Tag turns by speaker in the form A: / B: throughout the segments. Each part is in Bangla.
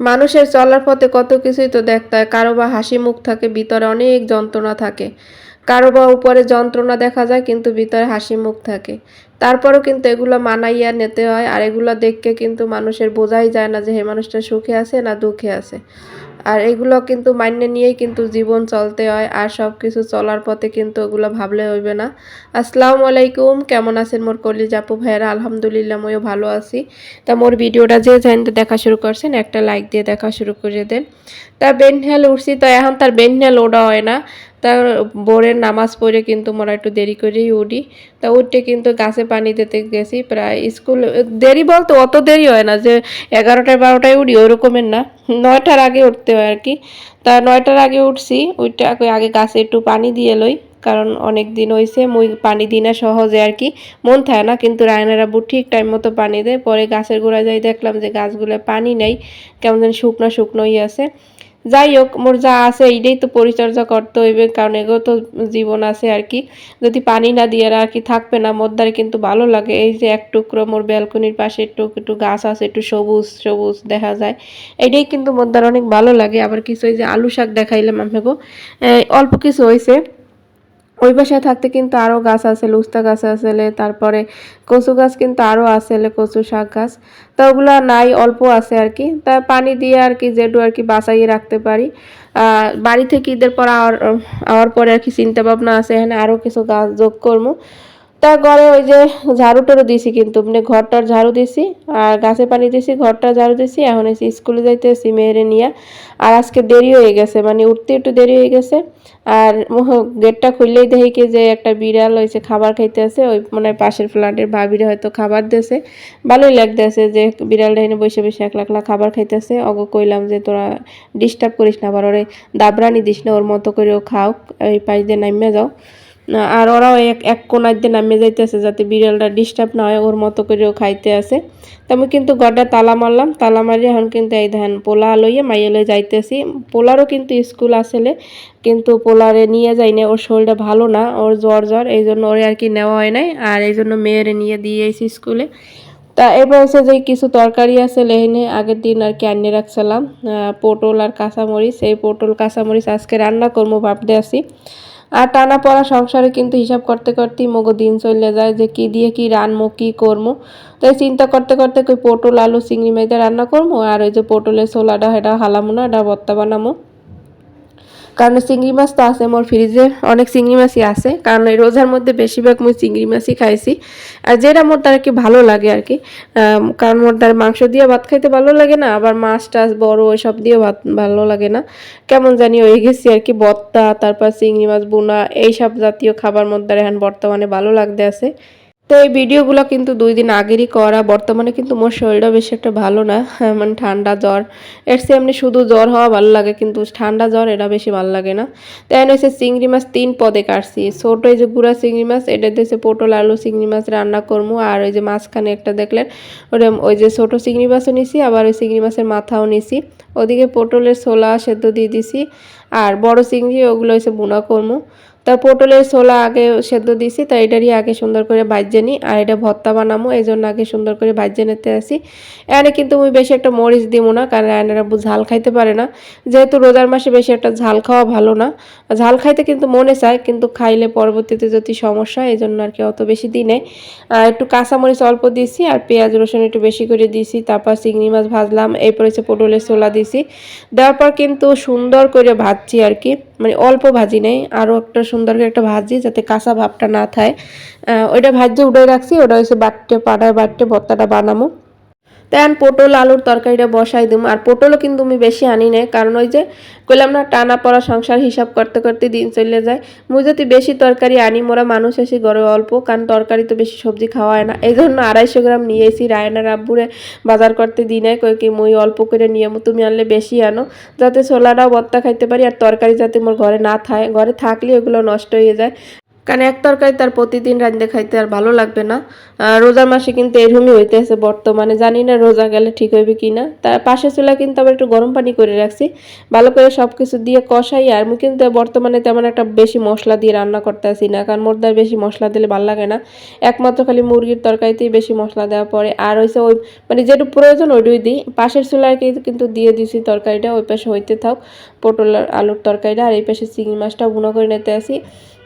A: মানুষের চলার পথে কত কিছুই তো দেখতে হয়। কারও বা হাসি মুখ থাকে, ভিতরে অনেক যন্ত্রণা থাকে। কারও বা উপরে যন্ত্রণা দেখা যায়, কিন্তু ভিতরে হাসি মুখ থাকে। তারপরও কিন্তু এগুলো মানাইয়া নিতে হয়, আর এগুলো দেখকে কিন্তু মানুষের বোঝাই যায় না যে, হে মানুষটা সুখে আছে না দুঃখে আছে। আর এগুলো কিন্তু মান্য নিয়েই কিন্তু জীবন চলতে হয়, আর সব কিছু চলার পথে কিন্তু ওগুলো ভাবলে হইবে না। আসসালামু আলাইকুম, কেমন আছেন মোর কলি জাপু ভাইয়েরা? আলহামদুলিল্লাহ ময়ও ভালো আছি। তা মোর ভিডিওটা যে জানতে দেখা শুরু করছেন, একটা লাইক দিয়ে দেখা শুরু করে দেন। তা বেনহেল উঠছি, তো এখন তার বেনহেল ওটা হয় না। তার বোরের নামাজ পড়ে কিন্তু মোরা একটু দেরি করেই উঠি। তা উঠে কিন্তু গাছে পানি দিতে গেছি, প্রায় স্কুল, দেরি বলতে অত দেরি হয় না যে এগারোটায় বারোটায় উঠি, ওরকমের না। নয়টার আগে উঠতে হয় আর কি। তা নয়টার আগে উঠছি ওইটা আগে গাছে একটু পানি দিয়ে লই, কারণ অনেক দিন হয়েছে মুই পানি দিই না সহজে আর কি। মন থাকে না, কিন্তু রায়নারা আব্বু ঠিক টাইম মতো পানি দেয়, পরে গাছের গোড়ায় যাই দেখলাম যে গাছগুলো পানি নেই, কেমন যেন শুকনো শুকনোই আছে। যাই হোক মোর যা আছে এইটাই তো পরিচর্যা করতে হইবে, কারণ এগো তো জীবন আছে আর কি। যদি পানি না দিয়ে আর কি থাকবে না মোদ্দারে কিন্তু ভালো লাগে। এই যে এক টুকরো মোর ব্যালকনির পাশে একটু একটু গাছ আছে, একটু সবুজ সবুজ দেখা যায়। এটাই কিন্তু মোদ্দার অনেক ভালো লাগে। আবার কিছু এই যে আলু শাক দেখাইলাম আমাকে অল্প কিছু হয়েছে ওই বাসায় থাকতে কিন্তু আরও গাছ আছে, লুস্তা গাছ আসলে, তারপরে কচু গাছ কিন্তু আরও আসলে, কচু শাক গাছ। তা ওগুলো নাই, অল্প আছে আর কি। তা পানি দিয়ে আর কি যেটু আর কি বাঁচাইয়ে রাখতে পারি। বাড়ি থেকে ঈদের পর আওয়ার আওয়ার পরে আর কি চিন্তা ভাবনা আছে, এখানে আরও কিছু গাছ যোগ করব। তা ঘরে ওই যে ঝাড়ু টাড়ু দিছি কিন্তু মানে ঘরটার ঝাড়ু দিছি আর গাছে পানি দিছি ঘরটা ঝাড়ু দিছি, এখন এসে স্কুলে যাইতেছি মেয়েরে নিয়ে। আর আজকে দেরি হয়ে গেছে মানে উঠতে একটু দেরি হয়ে গেছে। আর গেটটা খুললেই দেখি কি যে একটা বিড়াল হয়েছে খাবার খাইতে আছে, ওই মানে পাশের ফ্ল্যাটের ভাবিরে হয়তো খাবার দিয়েছে। ভালোই লাগতেছে যে বিড়ালটা এনে বসে বসে একলা একলা খাবার খাইতেছে। অগ কইলাম যে, তোরা ডিস্টার্ব করিস না, আবার ওরে দাবরানি দিস না, ওর মতো করেও খাও, এই পাশ দিয়ে নামিয়ে যাও। আর ওরাও এক এক কোনার দিয়ে নামিয়ে যাইতেছে যাতে বিড়ালটা ডিস্টার্ব না হয়, ওর মতো করেও খাইতে আছে তো আমি কিন্তু গড়টা তালা মারলাম, তালা মারি এখন কিন্তু এই ধান পোলা লইয়ে মাইয়ে লয়ে যাইতেছি। পোলারও কিন্তু স্কুল আসলে কিন্তু পোলারে নিয়ে যাই না ওর শরীরটা ভালো না, ওর জ্বর জ্বর, এই জন্য ওরে আর কি নেওয়া হয় নাই, আর এই জন্য মেয়েরে নিয়ে দিয়ে এসি স্কুলে তা এবার হচ্ছে যে কিছু তরকারি আছে লেহেনে আগের দিন আর কি আনিয়ে রাখছিলাম পটল আর কাঁচামরিচ। এই পটল, কাঁচামরিচ আজকে রান্না করব ভাবতে আসি। আর টানা পড়া সংসারে কিন্তু হিসাব করতে করতেই মগো দিন চলে যায় যে কি দিয়ে কি রানমো, কি করব তাই চিন্তা করতে করতে কই পটল, আলু, চিংড়ি মাইতে রান্না করব আর ওই যে পটলের ছোলাটা, সেটা হালামো না, এটা ভর্তা বানামো। কারণ চিংড়ি মাছ তো আছে মোর ফ্রিজে অনেক চিংড়ি মাছই আছে। কারণ এই রোজার মধ্যে বেশিরভাগ মুই চিংড়ি মাছই খাইছি। আর যেটা মোর তার কি ভালো লাগে আর কি কারণ মোর তার মাংস দিয়ে ভাত খাইতে ভালো লাগে না, আবার মাছ টাছ বড় এসব দিয়ে ভাত ভালো লাগে না। কেমন জানি হয়ে গেছি আর কি বত্তা তারপর চিংড়ি মাছ, বোনা, এইসব জাতীয় খাবার মধ্যে এখন বর্তমানে ভালো লাগতে আছে। তো এই ভিডিওগুলো কিন্তু দুই দিন আগেরই করা। বর্তমানে কিন্তু মোর শরীরটা বেশি একটা ভালো না হ্যাঁ, মানে ঠান্ডা জ্বর। এর চেয়ে এমনি শুধু জ্বর হওয়া ভালো লাগে কিন্তু ঠান্ডা জ্বর এটা বেশি ভালো লাগে না। তাই হচ্ছে চিংড়ি মাছ তিন পদে কাটছি। ছোটো এই যে গুঁড়া চিংড়ি মাছ এটা দিয়েছে পটল আলু চিংড়ি মাছ রান্না করব আর ওই যে মাঝখানে একটা দেখলেন ওটা ওই যে ছোটো চিংড়ি মাছও নিছি আবার ওই চিংড়ি মাছের মাথাও নিছি। ওদিকে পটলের ছোলা সেদ্ধ দিয়ে দিছি আর বড় চিংড়ি ওগুলো হচ্ছে বোনা করব তা পটলের ছোলা আগে সেদ্ধ দিছি, তা এটারই আগে সুন্দর করে ভাজ্যে নিই আর এটা ভর্তা বানামো এই জন্য আগে সুন্দর করে ভাজ্যে নিতে আসি। এখানে কিন্তু আমি বেশি একটা মরিচ দিব না, কারণ এনারা ঝাল খাইতে পারে না। যেহেতু রোজার মাসে বেশি একটা ঝাল খাওয়া ভালো না, ঝাল খাইতে কিন্তু মনে চায়, কিন্তু খাইলে পরবর্তীতে যদি সমস্যা এই জন্য আর কি অত বেশি দিই নেই। আর একটু কাঁচামরিচ অল্প দিছি, আর পেঁয়াজ রসুন একটু বেশি করে দিছি, তারপর চিংড়ি মাছ ভাজলাম, এরপর হচ্ছে পটলের ছোলা দিছি। দেওয়ার পর কিন্তু সুন্দর করে ভাজছি আর কি। মানে অল্প ভাজি নেই, আরও একটা সুন্দর করে একটা ভাজি যাতে কাঁচা ভাবটা না থাকে ওইটা ভাজি উঠে রাখছি, ওটা হচ্ছে বাটতে পাড়ায় বাটতে ভর্তাটা বানামো তাই আমি পটল আলুর তরকারিটা বসাই দিম। আর পটলও কিন্তু আমি বেশি আনি নাই, কারণ ওই যে কইলাম না, টানা পড়া সংসার হিসাব করতে করতে দিন চলে যায়। মুই যদি বেশি তরকারি আনি, মোরা মানুষ এসে ঘরে অল্প, কারণ তরকারি তো বেশি সবজি খাওয়া হয় না। এই জন্য আড়াইশো গ্রাম নিয়ে এসি রায়নার আব্বুরে বাজার করতে দিই নাই, কই কি মুই অল্প করে নিয়ে তুমি আনলে বেশি আনো। যাতে ছোলাটাও বত্তা খাইতে পারি, আর তরকারি যাতে মোর ঘরে না থাকে ঘরে থাকলে ওগুলো নষ্ট হয়ে যায়। কারণ এক তরকারি তার প্রতিদিন রান্ধতে খাইতে আর ভালো লাগবে না। রোজার মাসে কিন্তু এরকমই হইতেছে বর্তমানে। জানি না রোজা গেলে ঠিক হইবে কি না তার পাশে চুলা কিন্তু আবার একটু গরম পানি করে রাখছি। ভালো করে সব কিছু দিয়ে কষাই আর আমি কিন্তু বর্তমানে তেমন একটা বেশি মশলা দিয়ে রান্না করতে আসি না। কারণ মোর দ্বারা বেশি মশলা দিলে ভালো লাগে না। একমাত্র খালি মুরগির তরকারিতেই বেশি মশলা দেওয়া পড়ে। আর হইছে ওই মানে যেটুকু প্রয়োজন ওইটুই দিই। পাশের চুলায় কিন্তু দিয়ে দিছি তরকারিটা, ওই পাশে হইতে থাক। পটল আলুর তরকারিটা আর এই পাশে চিংড়ি মাছটা বুনো করে নিতে আসি।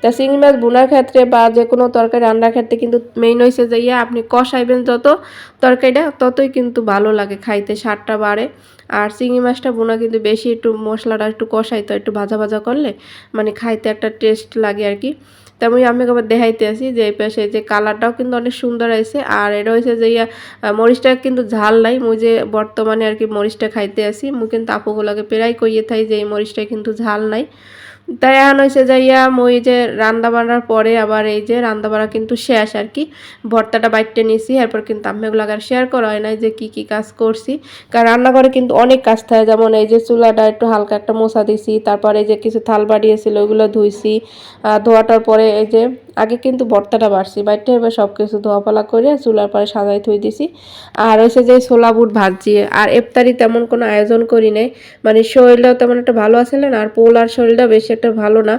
A: তা চিংড়ি মাছ বোনার ক্ষেত্রে বা যে কোনো তরকারি রান্নার ক্ষেত্রে কিন্তু মেইন হয়েছে যে ইয়া, আপনি কষাইবেন যত তরকারিটা, ততই কিন্তু ভালো লাগে খাইতে, স্বাদটা বাড়ে। আর চিংড়ি মাছটা বোনা কিন্তু বেশি একটু মশলাটা একটু কষাই তো, একটু ভাজা ভাজা করলে মানে খাইতে একটা টেস্ট লাগে আর কি। তেমনি আমি আবার দেখাইতে আসি যে এই পাশে যে কালারটাও কিন্তু অনেক সুন্দর আছে আর এটা হয়েছে যে ইয়া মরিচটা কিন্তু ঝাল নাই। মুই যে বর্তমানে আর কি মরিচটা খাইতে আসি, মুই কিন্তু আপুগুলাকে প্রায় কইয়ে থাই যে এই মরিচটা কিন্তু ঝাল নাই। তাই এখন হয়েছে যে ইয়া, মই যে রান্না বান্নার পরে আবার এই যে রান্না বান্না কিন্তু শেষ আর কি। ভর্তাটা বাইটে নিছি, এরপর কিন্তু আমি এগুলো আর শেয়ার করা হয় নাই যে কি কি কাজ করছি। কারণ রান্নাঘরে কিন্তু অনেক কাজ থাকে, যেমন এই যে চুলাটা একটু হালকা একটা মোছা দিছি, তারপরে যে কিছু থাল বাড়িয়েছিল ওইগুলো ধুইছি ধোয়াটার পরে এই যে আগে কিন্তু বর্তাটা বাড়ছি বাইটে এবার সব কিছু ধোয়াপালা করে চুলার পরে সাজাই থুই দিছি। আর হয়েছে যে ছোলা বুট ভাজি আর ইফতারি তেমন কোনো আয়োজন করি নাই মানে শরীরটাও তেমন একটা ভালো আছিল না, আর পোলার শরীরটা বেশি একটা ভালো না,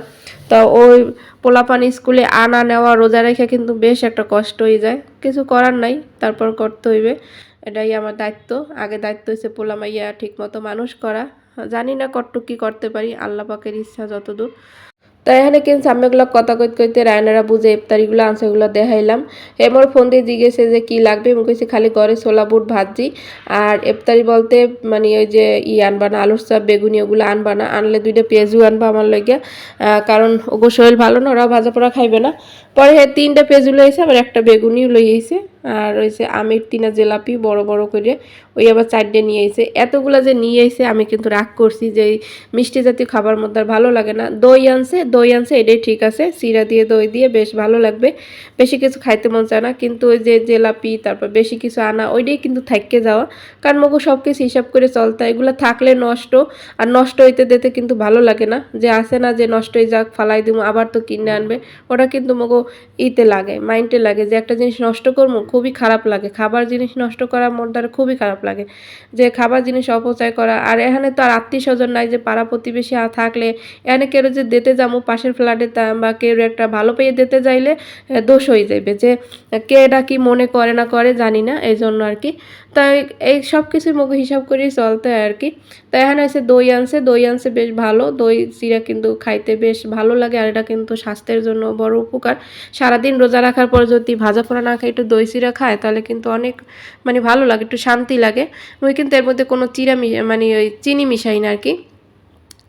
A: তা ওই পোলাপানি স্কুলে আনা নেওয়া রোজা রেখে কিন্তু বেশ একটা কষ্ট হয়ে যায়, কিছু করার নাই, তারপর করতে হইবে। এটাই আমার দায়িত্ব। আগে দায়িত্ব হচ্ছে পোলা মাইয়া ঠিক মতো মানুষ করা। জানি না কতটুক কি করতে পারি, আল্লাহ পাকের ইচ্ছা যতদূর। তাই এখানে কিন্তু আমি এগুলো কথা কইতে কইতে রায়নারা বুঝে ইফতারিগুলো আনছে ওগুলো দেখাইলাম। এমর ফোন দিয়ে জিজ্ঞেসে যে কি লাগবে, আমি কইছি খালি ঘরে ছোলা, বুট, ভাজি। আর ইফতারি বলতে মানে ওই যে ই আনবা না, আলুর চাপ, বেগুনি ওগুলো আনবা না, আনলে দুইটা পেঁয়াজু আনবা আমার লইগে। কারণ ওগো শরীর ভালো না ওরা ভাজা পোড়া খাইবে না। পরে হে তিনটা পেঁয়াজু লইছে, আবার একটা বেগুনিও লই আইছে আর হয়েছে আমির তিনা জেলাপি বড় বড় করে ওই আবার চারটে নিয়ে এসে এতগুলা যে নিয়ে এসে আমি কিন্তু রাগ করছি যে মিষ্টি জাতীয় খাবার মধ্যে ভালো লাগে না। দই আনছে দই আনছে, এটাই ঠিক আছে। সিরা দিয়ে দই দিয়ে বেশ ভালো লাগবে। বেশি কিছু খাইতে মন চায় না, কিন্তু ওই যে জেলাপি, তারপর বেশি কিছু আনা, ওইটাই কিন্তু থাককে যাওয়া। কারণ মগু সব কিছু হিসাব করে চলতে। এগুলো থাকলে নষ্ট, আর নষ্ট হইতে দিতে কিন্তু ভালো লাগে না। যে আসে না, যে নষ্ট হয়ে যাক, ফালাই দিব আবার তো কিনে আনবে। ওটা কিন্তু মগো ইতে লাগে, মাইন্ডে লাগে যে একটা জিনিস নষ্ট করব খুবই খারাপ লাগে। খাবার জিনিস নষ্ট করা দ্বারা খুবই খারাপ লাগে। যে খাবার জিনিস অপচয় করা, আর এখানে তো আর আত্মীয় স্বজন নাই যে পাড়া প্রতিবেশী থাকলে, এখানে কেউ যে দিতে যাব, পাশের ফ্ল্যাটে বা কেউ একটা ভালো পেয়ে দিতে যাইলে দোষ হয়ে যাবে যে কে এটা কি মনে করে না করে জানি না এই জন্য আর কি। তাই এই সব কিছুর মুখে হিসাব করে চলতে হয় আর কি। তাই এখানে আছে দই আনছে দই আনছে বেশ ভালো। দই চিরা কিন্তু খাইতে বেশ ভালো লাগে আর এটা কিন্তু স্বাস্থ্যের জন্য বড় উপকার। সারাদিন রোজা রাখার পর যদি ভাজা পোড়া না খাই একটু দই চিরা খায়, তাহলে কিন্তু অনেক মানে ভালো লাগে, একটু শান্তি লাগে। ওই কিন্তু এর মধ্যে কোনো চিরা মানে ওই চিনি মিশাই না আর কি।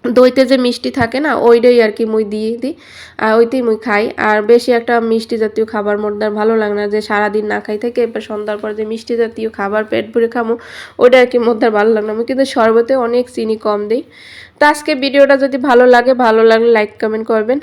A: দইতে যে মিষ্টি থাকে না, ওইটাই আর কি মুই দিয়ে দিই, আর ওইতেই মুই খাই। আর বেশি একটা মিষ্টি জাতীয় খাবার আর ভালো লাগে না, যে সারাদিন না খাই থেকে এবার সন্ধ্যার পর যে মিষ্টি জাতীয় খাবার পেট ভরে খামো, ওইটা আর কি আর ভালো লাগে না। আমি কিন্তু শরবতে অনেক চিনি কম দিই। তো আজকে ভিডিওটা যদি ভালো লাগে, ভালো লাগলে লাইক কমেন্ট করবেন।